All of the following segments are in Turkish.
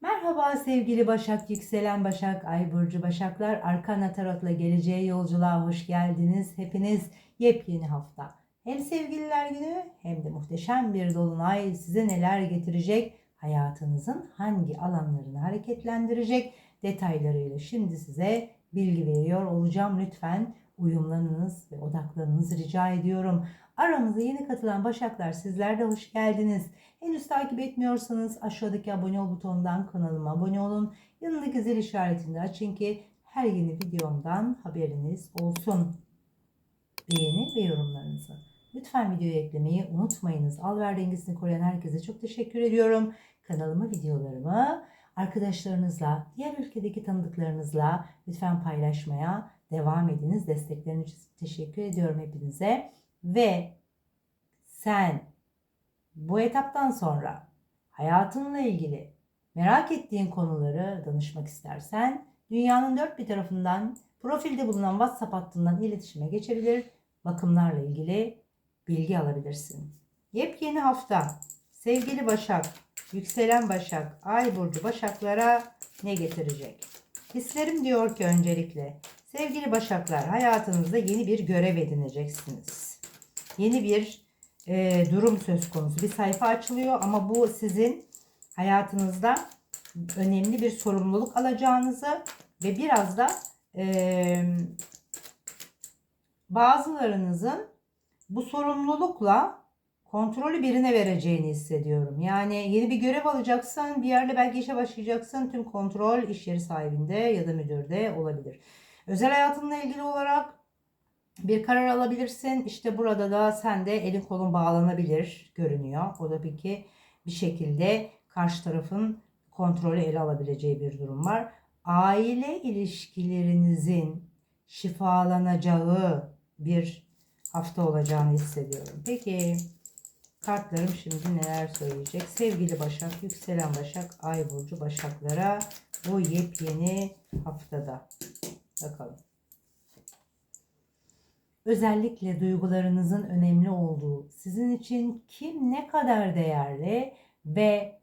Merhaba sevgili Başak, yükselen Başak, Ay burcu Başaklar, Arkana Tarot'la geleceğe yolculuğa hoş geldiniz. Hepiniz yepyeni hafta. Hem sevgililer günü hem de muhteşem bir dolunay size neler getirecek, hayatınızın hangi alanlarını hareketlendirecek detaylarıyla şimdi size bilgi veriyor olacağım. Lütfen uyumlanınız ve odaklanınız rica ediyorum. Aramıza yeni katılan Başaklar sizler de hoş geldiniz. Henüz takip etmiyorsanız aşağıdaki abone ol butonundan kanalıma abone olun. Yanındaki zil işaretini açın ki her yeni videomdan haberiniz olsun. Beğeni ve yorumlarınızı. Lütfen videoyu eklemeyi unutmayınız. Alver dengesini koruyan herkese çok teşekkür ediyorum. Kanalımı, videolarımı arkadaşlarınızla, diğer ülkedeki tanıdıklarınızla lütfen paylaşmaya devam ediniz. Destekleriniz için teşekkür ediyorum hepinize. Ve sen bu etaptan sonra hayatınla ilgili merak ettiğin konuları danışmak istersen dünyanın dört bir tarafından profilde bulunan WhatsApp hattından iletişime geçebilir. Bakımlarla ilgili bilgi alabilirsin. Yepyeni hafta sevgili Başak, yükselen Başak, Ay burcu Başaklara ne getirecek? Hislerim diyor ki öncelikle sevgili Başaklar hayatınızda yeni bir görev edineceksiniz. Yeni bir e, durum söz konusu. Bir sayfa açılıyor ama bu sizin hayatınızda önemli bir sorumluluk alacağınızı ve biraz da e, bazılarınızın bu sorumlulukla kontrolü birine vereceğini hissediyorum. Yani yeni bir görev alacaksın, bir yerle belki işe başlayacaksın. Tüm kontrol iş yeri sahibinde ya da müdürde olabilir. Özel hayatınla ilgili olarak bir karar alabilirsin. İşte burada da sen de elin kolun bağlanabilir görünüyor. O da peki bir şekilde karşı tarafın kontrolü ele alabileceği bir durum var. Aile ilişkilerinizin şifalanacağı bir hafta olacağını hissediyorum. Peki kartlarım şimdi neler söyleyecek? Sevgili Başak, yükselen Başak, Ay burcu Başaklara bu yepyeni haftada. Bakalım. Özellikle duygularınızın önemli olduğu, sizin için kim ne kadar değerli ve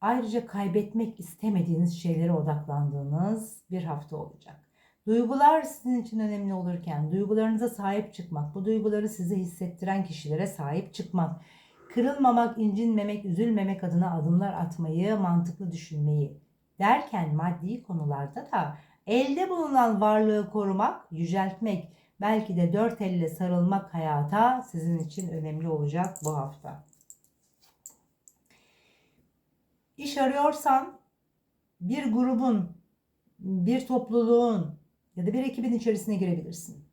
ayrıca kaybetmek istemediğiniz şeylere odaklandığınız bir hafta olacak. Duygular sizin için önemli olurken duygularınıza sahip çıkmak, bu duyguları size hissettiren kişilere sahip çıkmak, kırılmamak, incinmemek, üzülmemek adına adımlar atmayı, mantıklı düşünmeyi derken maddi konularda da elde bulunan varlığı korumak, yüceltmek, belki de dört elle sarılmak hayata sizin için önemli olacak bu hafta. İş arıyorsan bir grubun, bir topluluğun ya da bir ekibin içerisine girebilirsin.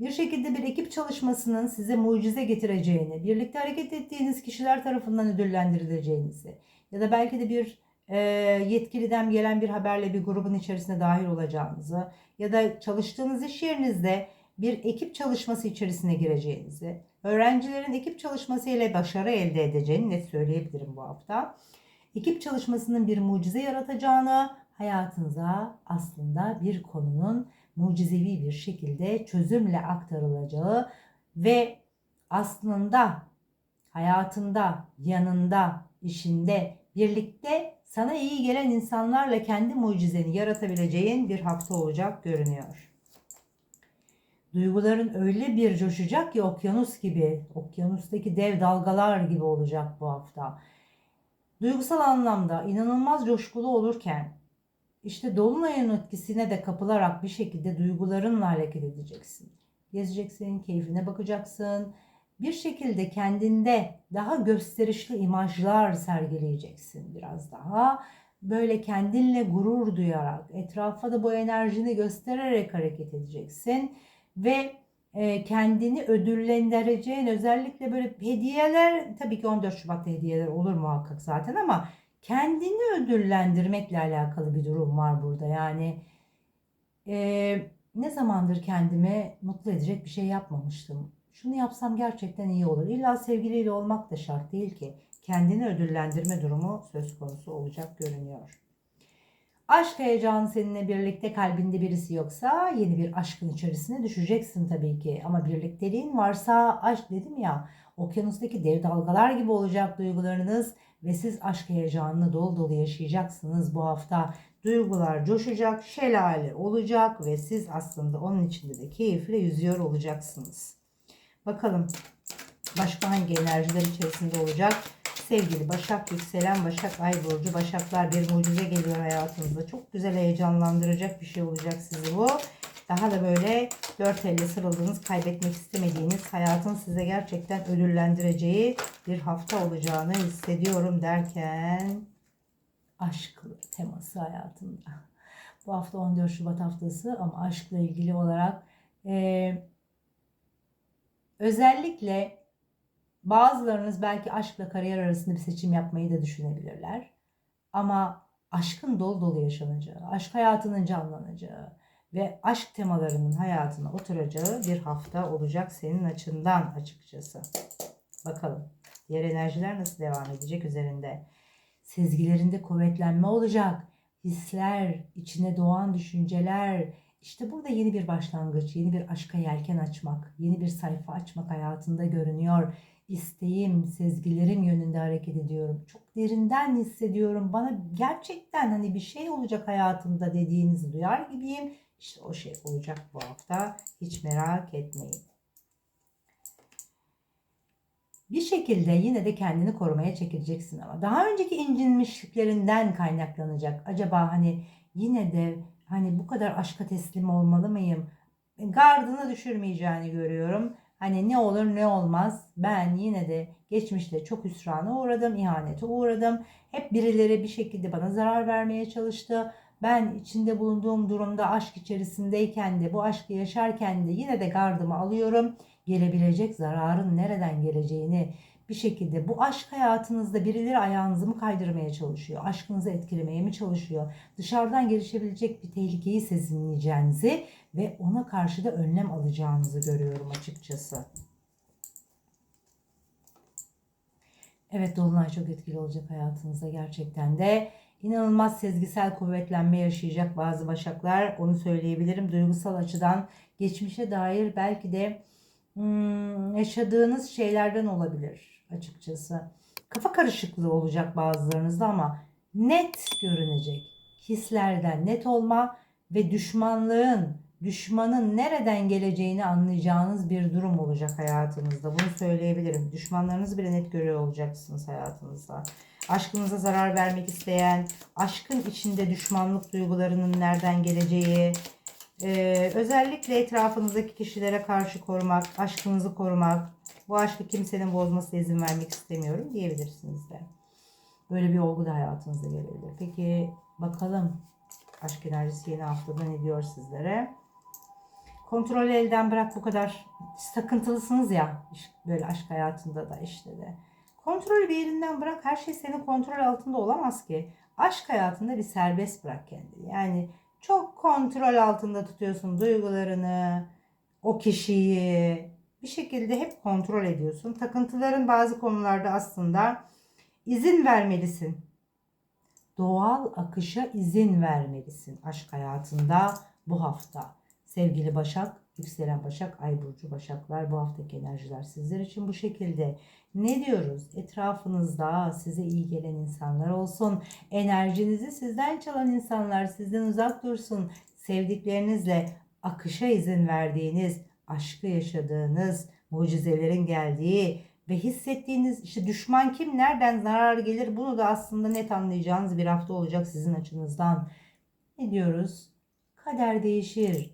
Bir şekilde bir ekip çalışmasının size mucize getireceğini, birlikte hareket ettiğiniz kişiler tarafından ödüllendirileceğinizi ya da belki de bir e, yetkiliden gelen bir haberle bir grubun içerisine dahil olacağınızı ya da çalıştığınız iş yerinizde bir ekip çalışması içerisine gireceğinizi, öğrencilerin ekip çalışması ile başarı elde edeceğini net söyleyebilirim bu hafta. Ekip çalışmasının bir mucize yaratacağını, hayatınıza aslında bir konunun mucizevi bir şekilde çözümle aktarılacağı ve aslında hayatında, yanında, işinde, birlikte sana iyi gelen insanlarla kendi mucizeni yaratabileceğin bir hafta olacak görünüyor. Duyguların öyle bir coşacak ki okyanus gibi, okyanustaki dev dalgalar gibi olacak bu hafta. Duygusal anlamda inanılmaz coşkulu olurken işte dolunayın etkisine de kapılarak bir şekilde duygularınla hareket edeceksin. Gezeceksin, keyfine bakacaksın. Bir şekilde kendinde daha gösterişli imajlar sergileyeceksin biraz daha. Böyle kendinle gurur duyarak, etrafa da bu enerjini göstererek hareket edeceksin ve e, kendini ödüllendireceğin özellikle böyle hediyeler tabii ki 14 Şubat'ta hediyeler olur muhakkak zaten ama kendini ödüllendirmekle alakalı bir durum var burada. Yani e, ne zamandır kendime mutlu edecek bir şey yapmamıştım. Şunu yapsam gerçekten iyi olur. İlla sevgiliyle olmak da şart değil ki. Kendini ödüllendirme durumu söz konusu olacak görünüyor. Aşk heyecanı seninle birlikte kalbinde birisi yoksa yeni bir aşkın içerisine düşeceksin tabii ki. Ama birlikteliğin varsa aşk dedim ya Okyanustaki dev dalgalar gibi olacak duygularınız ve siz aşk heyecanını dolu dolu yaşayacaksınız bu hafta. Duygular coşacak, şelale olacak ve siz aslında onun içinde de keyifle yüzüyor olacaksınız. Bakalım başka hangi enerjiler içerisinde olacak? Sevgili Başak, yükselen Başak, Ay Burcu, Başaklar bir mucize geliyor hayatınızda. Çok güzel heyecanlandıracak bir şey olacak sizi bu. Daha da böyle dört elle sarıldığınız, kaybetmek istemediğiniz, hayatın size gerçekten ödüllendireceği bir hafta olacağını hissediyorum derken aşk teması hayatımda. Bu hafta 14 Şubat haftası ama aşkla ilgili olarak e, özellikle bazılarınız belki aşkla kariyer arasında bir seçim yapmayı da düşünebilirler. Ama aşkın dolu dolu yaşanacağı, aşk hayatının canlanacağı ve aşk temalarının hayatına oturacağı bir hafta olacak senin açından açıkçası. Bakalım diğer enerjiler nasıl devam edecek üzerinde. Sezgilerinde kuvvetlenme olacak. Hisler, içine doğan düşünceler. İşte burada yeni bir başlangıç, yeni bir aşka yelken açmak, yeni bir sayfa açmak hayatında görünüyor. İsteğim, sezgilerim yönünde hareket ediyorum. Çok derinden hissediyorum. Bana gerçekten hani bir şey olacak hayatımda dediğinizi duyar gibiyim. İşte o şey olacak bu hafta. Hiç merak etmeyin. Bir şekilde yine de kendini korumaya çekileceksin ama daha önceki incinmişliklerinden kaynaklanacak. Acaba hani yine de hani bu kadar aşka teslim olmalı mıyım? Gardını düşürmeyeceğini görüyorum. Hani ne olur ne olmaz ben yine de geçmişte çok hüsrana uğradım, ihanete uğradım. Hep birileri bir şekilde bana zarar vermeye çalıştı. Ben içinde bulunduğum durumda aşk içerisindeyken de bu aşkı yaşarken de yine de gardımı alıyorum. Gelebilecek zararın nereden geleceğini bir şekilde bu aşk hayatınızda birileri ayağınızı mı kaydırmaya çalışıyor? Aşkınızı etkilemeye mi çalışıyor? Dışarıdan gelişebilecek bir tehlikeyi sezinleyeceğinizi ve ona karşı da önlem alacağınızı görüyorum açıkçası. Evet Dolunay çok etkili olacak hayatınızda gerçekten de. İnanılmaz sezgisel kuvvetlenme yaşayacak bazı başaklar. Onu söyleyebilirim. Duygusal açıdan geçmişe dair belki de hmm, yaşadığınız şeylerden olabilir açıkçası. Kafa karışıklığı olacak bazılarınızda ama net görünecek. Hislerden net olma ve düşmanlığın, düşmanın nereden geleceğini anlayacağınız bir durum olacak hayatınızda. Bunu söyleyebilirim. Düşmanlarınızı bile net görüyor olacaksınız hayatınızda. Aşkınıza zarar vermek isteyen, aşkın içinde düşmanlık duygularının nereden geleceği, ee, özellikle etrafınızdaki kişilere karşı korumak, aşkınızı korumak, bu aşkı kimsenin bozmasına izin vermek istemiyorum diyebilirsiniz de. Böyle bir olgu da hayatınıza gelebilir. Peki bakalım aşk enerjisi yeni haftada ne diyor sizlere? Kontrolü elden bırak bu kadar takıntılısınız ya böyle aşk hayatında da işte de. Kontrolü bir yerinden bırak her şey senin kontrol altında olamaz ki. Aşk hayatında bir serbest bırak kendini. Yani çok kontrol altında tutuyorsun duygularını, o kişiyi bir şekilde hep kontrol ediyorsun. Takıntıların bazı konularda aslında izin vermelisin. Doğal akışa izin vermelisin aşk hayatında bu hafta. Sevgili Başak, yükselen Başak, Ay Burcu Başaklar bu haftaki enerjiler sizler için bu şekilde. Ne diyoruz? Etrafınızda size iyi gelen insanlar olsun. Enerjinizi sizden çalan insanlar sizden uzak dursun. Sevdiklerinizle akışa izin verdiğiniz, aşkı yaşadığınız, mucizelerin geldiği ve hissettiğiniz işte düşman kim, nereden zarar gelir bunu da aslında net anlayacağınız bir hafta olacak sizin açınızdan. Ne diyoruz? Kader değişir,